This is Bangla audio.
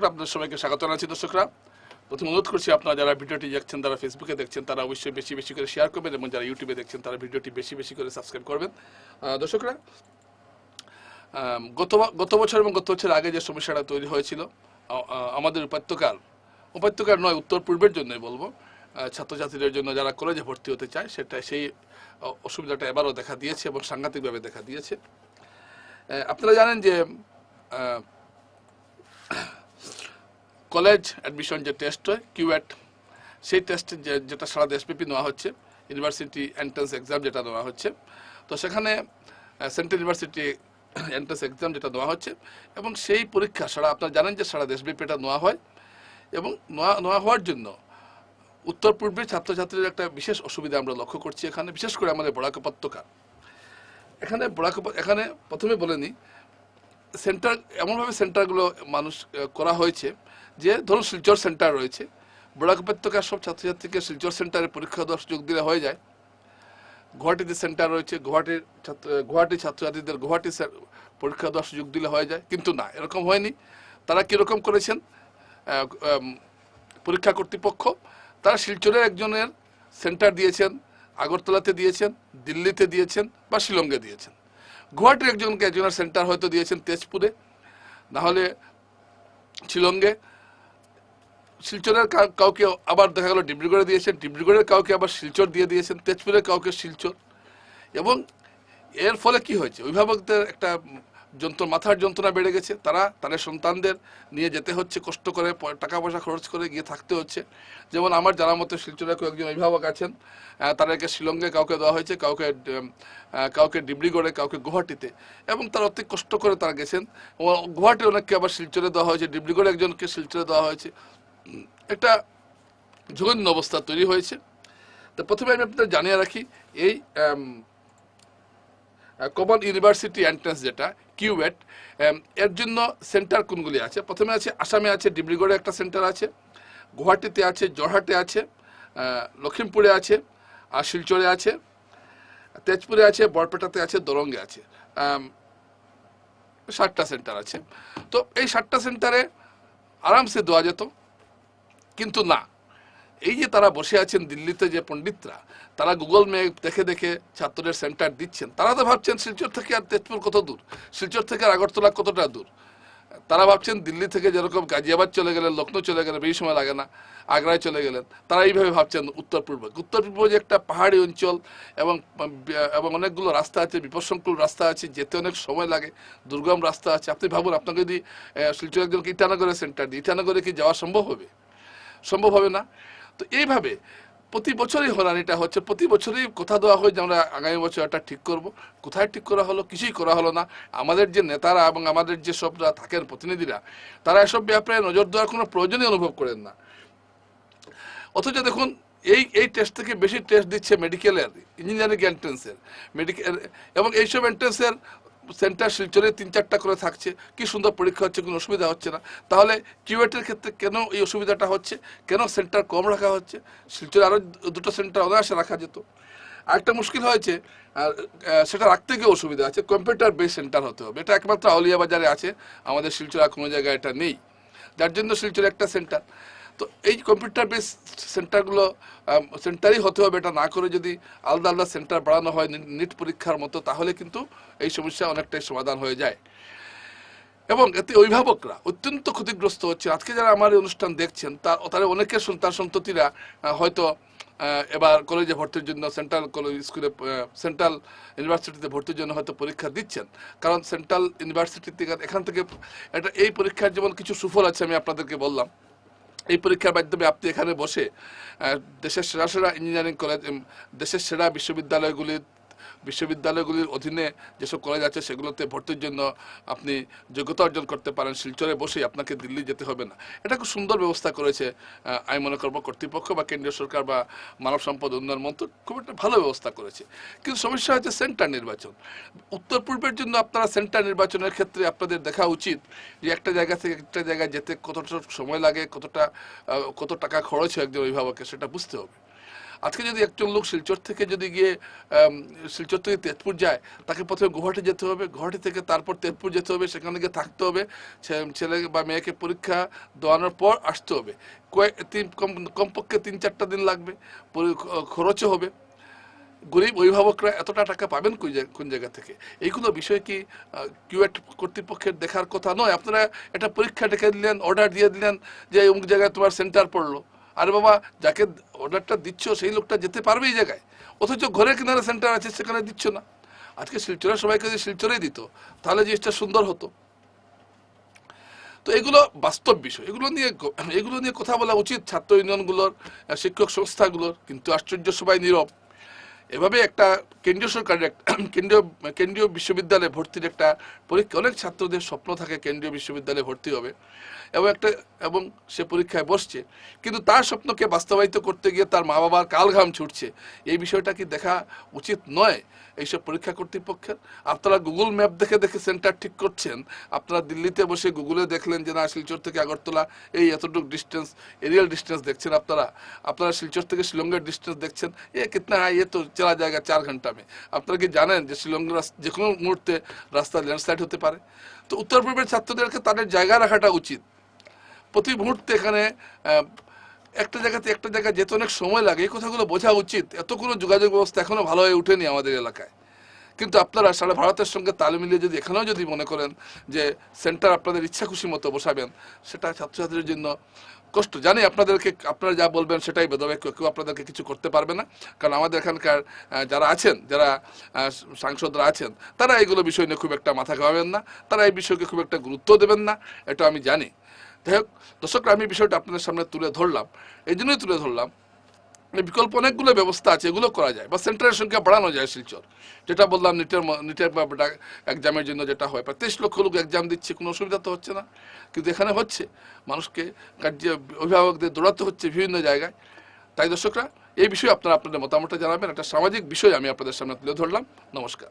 দর্শকরা, আপনাদের সবাইকে স্বাগত জানাচ্ছি দর্শকরা। প্রথম অনুরোধ করছি, আপনারা যারা ভিডিওটি দেখছেন, তারা ফেসবুকে দেখছেন, তারা অবশ্যই বেশি বেশি করে শেয়ার করবেন এবং যারা ইউটিউবে দেখছেন, তারা ভিডিওটি বেশি বেশি করে সাবস্ক্রাইব করবেন। দর্শকরা গত গত বছর এবং গত বছর আগে যে সমস্যাটা তৈরি হয়েছিল আমাদের উপত্যকার উপত্যকার নয় উত্তর পূর্বের জন্যই বলব ছাত্রছাত্রীদের জন্য যারা কলেজে ভর্তি হতে চায়, সেটা সেই অসুবিধাটা এবারও দেখা দিয়েছে এবং সাংঘাতিকভাবে দেখা দিয়েছে। আপনারা জানেন যে কলেজ অ্যাডমিশন যে টেস্ট হয় কিউএট সেই টেস্ট যেটা সারা দেশব্যাপী নেওয়া হচ্ছে ইউনিভার্সিটি এন্ট্রান্স এক্সাম যেটা নেওয়া হচ্ছে। তো সেখানে সেন্ট্রাল ইউনিভার্সিটি এন্ট্রান্স এক্সাম যেটা নেওয়া হচ্ছে, এবং সেই পরীক্ষা সারা, আপনারা জানেন যে সারা দেশব্যাপী এটা নেওয়া হয়, এবং নেওয়া নেওয়া হওয়ার জন্য উত্তর পূর্বের ছাত্রছাত্রীদের একটা বিশেষ অসুবিধা আমরা লক্ষ্য করছি এখানে, বিশেষ করে আমাদের বরাক উপত্যকা। এখানে বরাক এখানে প্রথমে বলে নিই সেন্টার, এমনভাবে সেন্টারগুলো মানুষ করা হয়েছে যে, ধরুন শিলচর সেন্টার রয়েছে। বরাক উপত্যকার সব ছাত্রছাত্রীকে শিলচর সেন্টারে পরীক্ষা দেওয়ার সুযোগ দিলে হয়ে যায়। গুয়াহাটিতে সেন্টার রয়েছে, গুয়াহাটির ছাত্র, গুয়াহাটি ছাত্রছাত্রীদের গুয়াহাটি পরীক্ষা দেওয়ার সুযোগ দিলে হয়ে যায়। কিন্তু না, এরকম হয়নি। তারা কীরকম করেছেন? পরীক্ষা কর্তৃপক্ষ। তারা শিলচরের একজনের সেন্টার দিয়েছেন, আগরতলাতে দিয়েছেন, দিল্লিতে দিয়েছেন বা শিলংয়ে দিয়েছেন। গুয়াহাটির একজনকে একজনের সেন্টার হয়তো দিয়েছেন তেজপুরে। নাহলে শিলংয়ে। শিলচরের কাউকে আবার দেখা গেল ডিব্রুগড়ে দিয়েছেন। ডিব্রুগড়ের কাউকে আবার শিলচর দিয়ে দিয়েছেন। তেজপুরের কাউকে শিলচর। এবং এর ফলে কি হয়েছে? অভিভাবকদের একটা যন্ত্র মাথার যন্ত্রণা বেড়ে গেছে। তারা তাদের সন্তানদের নিয়ে যেতে হচ্ছে, কষ্ট করে টাকা পয়সা খরচ করে গিয়ে থাকতে হচ্ছে। যেমন আমার জানা মতো শিলচরে কয়েকজন অভিভাবক আছেন তাদেরকে শিলংয়ে কাউকে দেওয়া হয়েছে, কাউকে কাউকে ডিব্রুগড়ে, কাউকে গুয়াহাটিতে। এবং তারা অতি কষ্ট করে তারা গেছেন। গুয়াহাটি অনেককে আবার শিলচরে দেওয়া হয়েছে, ডিব্রুগড়ে একজনকে শিলচরে দেওয়া হয়েছে। একটা জঘন্য অবস্থা তৈরি হয়েছে। তো প্রথমে আমি আপনাদের জানিয়ে রাখি, এই কমন ইউনিভার্সিটি এন্ট্রান্স যেটা কিউএট এর জন্য সেন্টার কোনগুলি আছে? প্রথমে আছে, আসামে আছে, ডিব্রুগড়ে একটা সেন্টার আছে, গুয়াহাটিতে আছে জরহাটে আছে লখিমপুরে আছে, আর শিলচরে আছে, তেজপুরে আছে, বরপেটাতে আছে দরঙ্গে আছে। ষাটটা সেন্টার আছে। তো এই ষাটটা সেন্টারে আরামসে দেওয়া যেত, কিন্তু না। এই যে তারা বসে আছেন দিল্লিতে যে পণ্ডিতরা, তারা গুগল ম্যাপ দেখে দেখে ছাত্রদের সেন্টার দিচ্ছেন। তারা তো ভাবছেন শিলচর থেকে আর তেজপুর কত দূর? শিলচর থেকে আর আগরতলা কতটা দূর? তারা ভাবছেন দিল্লি থেকে যেরকম গাজিয়াবাদ চলে গেলেন লখনৌ চলে গেলেন, বেশি সময় লাগে না, আগ্রায় চলে গেলেন। তারা এইভাবে ভাবছেন উত্তর পূর্ব। উত্তর পূর্ব যে একটা পাহাড়ি অঞ্চল এবং এবং অনেকগুলো রাস্তা আছে, বিপদসংকুল রাস্তা আছে, যেতে অনেক সময় লাগে, দুর্গম রাস্তা আছে। আপনি ভাবুন, আপনাকে যদি শিলচর একজনকে ইটানগরে সেন্টার দিই ইটানগরে কি যাওয়া সম্ভব হবে? সম্ভব হবে না? তো এইভাবে প্রতি বছরই হরানিটা হচ্ছে প্রতি বছরই কথা দেওয়া হয় যে আমরা আগামী বছর এটা ঠিক করব। কোথায় ঠিক করা হলো, কিছুই করা হলো না। আমাদের যে নেতারা এবং আমাদের যে সবরা থাকেন প্রতিনিধিরা, তারা এসব ব্যাপারে নজর দেওয়ার কোনো প্রয়োজনই অনুভব করেন না। অথচ দেখুন, এই এই টেস্ট থেকে বেশি টেস্ট দিচ্ছে মেডিকেলের ইঞ্জিনিয়ারিং এন্ট্রেন্সের মেডিকেল এবং এইসব এন্ট্রেন্সের সেন্টার শিলচরে তিন চারটা করে থাকছে। কি সুন্দর পরীক্ষা হচ্ছে, কোনো অসুবিধা হচ্ছে না। তাহলে কিউএটের ক্ষেত্রে কেন এই অসুবিধাটা হচ্ছে? কেন সেন্টার কম রাখা হচ্ছে? শিলচরে আরও দুটো সেন্টার অনায়াসে রাখা যেত। আরেকটা মুশকিল হয়েছে সেটা রাখতে গিয়ে অসুবিধা আছে। কম্পিউটার বেস সেন্টার হতে হবে। এটা একমাত্র আউলিয়া বাজারে আছে। আমাদের শিলচর কোনো জায়গায় এটা নেই। যার জন্য শিলচর একটা সেন্টার। তো এই কম্পিউটার বেস সেন্টারগুলো সেন্টারই হতে হবে এটা না করে যদি আলাদা আলাদা সেন্টার বাড়ানো হয় নিট পরীক্ষার মতো, তাহলে কিন্তু এই সমস্যা অনেকটাই সমাধান হয়ে যায়। এবং এতে অভিভাবকরা অত্যন্ত ক্ষতিগ্রস্ত হচ্ছে। আজকে যারা আমার অনুষ্ঠান দেখছেন, তার তারা অনেকের সন্তান সন্ততিরা হয়তো এবার কলেজে ভর্তির জন্য সেন্ট্রাল কলেজ স্কুলে সেন্ট্রাল ইউনিভার্সিটিতে ভর্তির জন্য হয়তো পরীক্ষা দিচ্ছেন। কারণ সেন্ট্রাল ইউনিভার্সিটি থেকে এখান থেকে, এটা, এই পরীক্ষার যেমন কিছু সুফল আছে, আমি আপনাদেরকে বললাম। এই পরীক্ষার মাধ্যমে আপনি এখানে বসে দেশের সেরা সেরা ইঞ্জিনিয়ারিং কলেজ দেশের সেরা বিশ্ববিদ্যালয়গুলির বিশ্ববিদ্যালয়গুলির অধীনে যেসব কলেজ আছে সেগুলোতে ভর্তির জন্য আপনি যোগ্যতা অর্জন করতে পারেন। শিলচরে বসেই আপনাকে দিল্লি যেতে হবে না। এটা খুব সুন্দর ব্যবস্থা করেছে আমি মনে করব কর্তৃপক্ষ বা কেন্দ্রীয় সরকার বা মানব সম্পদ উন্নয়ন মন্ত্রক খুব একটা ভালো ব্যবস্থা করেছে। কিন্তু সমস্যা হচ্ছে সেন্টার নির্বাচন। উত্তর পূর্বের জন্য আপনারা সেন্টার নির্বাচনের ক্ষেত্রে আপনাদের দেখা উচিত যে একটা জায়গা থেকে একটা জায়গায় যেতে কতটা সময় লাগে, কতটা কত টাকা খরচ হয় একজন অভিভাবকের, সেটা বুঝতে হবে। আজকে যদি একজন লোক শিলচর থেকে যদি গিয়ে শিলচর থেকে তেজপুর যায়, তাকে প্রথমে গুয়াহাটি যেতে হবে। গুয়াহাটি থেকে তারপর তেজপুর যেতে হবে, সেখানে গিয়ে থাকতে হবে। ছেলে বা মেয়েকে পরীক্ষা দেওয়ানোর পর আসতে হবে। কয়েক, তিন, কম- কমপক্ষে তিন, চারটা দিন লাগবে। খরচও হবে। গরিব অভিভাবকরা এতটা টাকা পাবেন কোন জায়গা থেকে? এইগুলো বিষয় কি কিউএট কর্তৃপক্ষের দেখার কথা নয়? আপনারা একটা পরীক্ষা ডেকে দিলেন, অর্ডার দিয়ে দিলেন যে অমুক জায়গায় তোমার সেন্টার পড়ল। আরে বাবা, যাকে অর্ডারটা দিচ্ছ, সেই লোকটা যেতে পারবে এই জায়গায়? অথচ ঘরের কিনারে সেন্টার আছে, সেখানে দিচ্ছ না। আজকে শিলচরে সবাইকে যদি শিলচরেই দিত, তাহলে জিনিসটা সুন্দর হতো। তো এগুলো বাস্তব বিষয়। এগুলো নিয়ে এগুলো নিয়ে কথা বলা উচিত ছাত্র ইউনিয়নগুলোর শিক্ষক সংস্থাগুলোর। কিন্তু আশ্চর্য সবাই নীরব। এভাবে একটা কেন্দ্রীয় সরকারের কেন্দ্রীয় কেন্দ্রীয় বিশ্ববিদ্যালয়ে ভর্তির একটা পরীক্ষা, অনেক ছাত্রদের স্বপ্ন থাকে কেন্দ্রীয় বিশ্ববিদ্যালয়ে ভর্তি হবে এবং একটা, এবং সে পরীক্ষায় বসছে। কিন্তু তার স্বপ্নকে বাস্তবায়িত করতে গিয়ে তার মা বাবার কালঘাম ছুটছে। এই বিষয়টা কি দেখা উচিত নয় এইসব পরীক্ষা কর্তৃপক্ষের? আপনারা গুগল ম্যাপ দেখে দেখে সেন্টার ঠিক করছেন। আপনারা দিল্লিতে বসে গুগলে দেখলেন যে, না, শিলচর থেকে আগরতলা, এই এতটুকু ডিস্টেন্স এরিয়াল ডিস্টেন্স দেখছেন আপনারা। আপনারা শিলচর থেকে শিলংয়ের ডিস্টেন্স দেখছেন। এ, কিতনা ये तो चला जाएगा চার ঘন্টা में আপনারা কি জানেন যে শিলংয়ের রাস- যে কোনো মুহূর্তে রাস্তা ল্যান্ডস্লাইড হতে পারে তো উত্তর পূর্বের ছাত্রদেরকে তাদের জায়গা রাখাটা উচিত প্রতি মুহূর্তে এখানে আহ, একটা জায়গাতে একটা জায়গায় যেতে অনেক সময় লাগে এই কথাগুলো বোঝা উচিত এত কোনো যোগাযোগ ব্যবস্থা এখনো ভালো হয়ে ওঠেনি আমাদের এলাকায় কিন্তু আপনারা সারা ভারতের সঙ্গে তাল মিলিয়ে যদি এখানেও যদি মনে করেন যে সেন্টার আপনাদের ইচ্ছা খুশি মতো বসাবেন, সেটা ছাত্রছাত্রীদের জন্য কষ্ট। জানি আপনাদেরকে, আপনারা যা বলবেন সেটাই বেদবে কেউ আপনাদেরকে কিছু করতে পারবে না। কারণ আমাদের এখানকার যারা আছেন, যারা সাংসদরা আছেন, তারা এইগুলো বিষয় নিয়ে খুব একটা মাথা খাওয়াবেন না। তারা এই বিষয়কে খুব একটা গুরুত্ব দেবেন না, এটা আমি জানি। যাই হোক, দর্শকরা, আমি বিষয়টা আপনাদের সামনে তুলে ধরলাম। এই জন্যই তুলে ধরলাম বিকল্প অনেকগুলো ব্যবস্থা আছে, এগুলো করা যায়। বা সেন্টারের সংখ্যা বাড়ানো যায় শিলচর। যেটা বললাম নিটের নিটের এক্সামের জন্য যেটা হয়। প্রায় তেইশ লক্ষ লোক এক্সাম দিচ্ছে, কোনো অসুবিধা তো হচ্ছে না। কিন্তু এখানে হচ্ছে, মানুষকে কার্য অভিভাবকদের দৌড়াতে হচ্ছে বিভিন্ন জায়গায়। তাই দর্শকরা, এই বিষয়ে আপনারা আপনাদের মতামতটা জানাবেন। একটা সামাজিক বিষয় আমি আপনাদের সামনে তুলে ধরলাম। নমস্কার।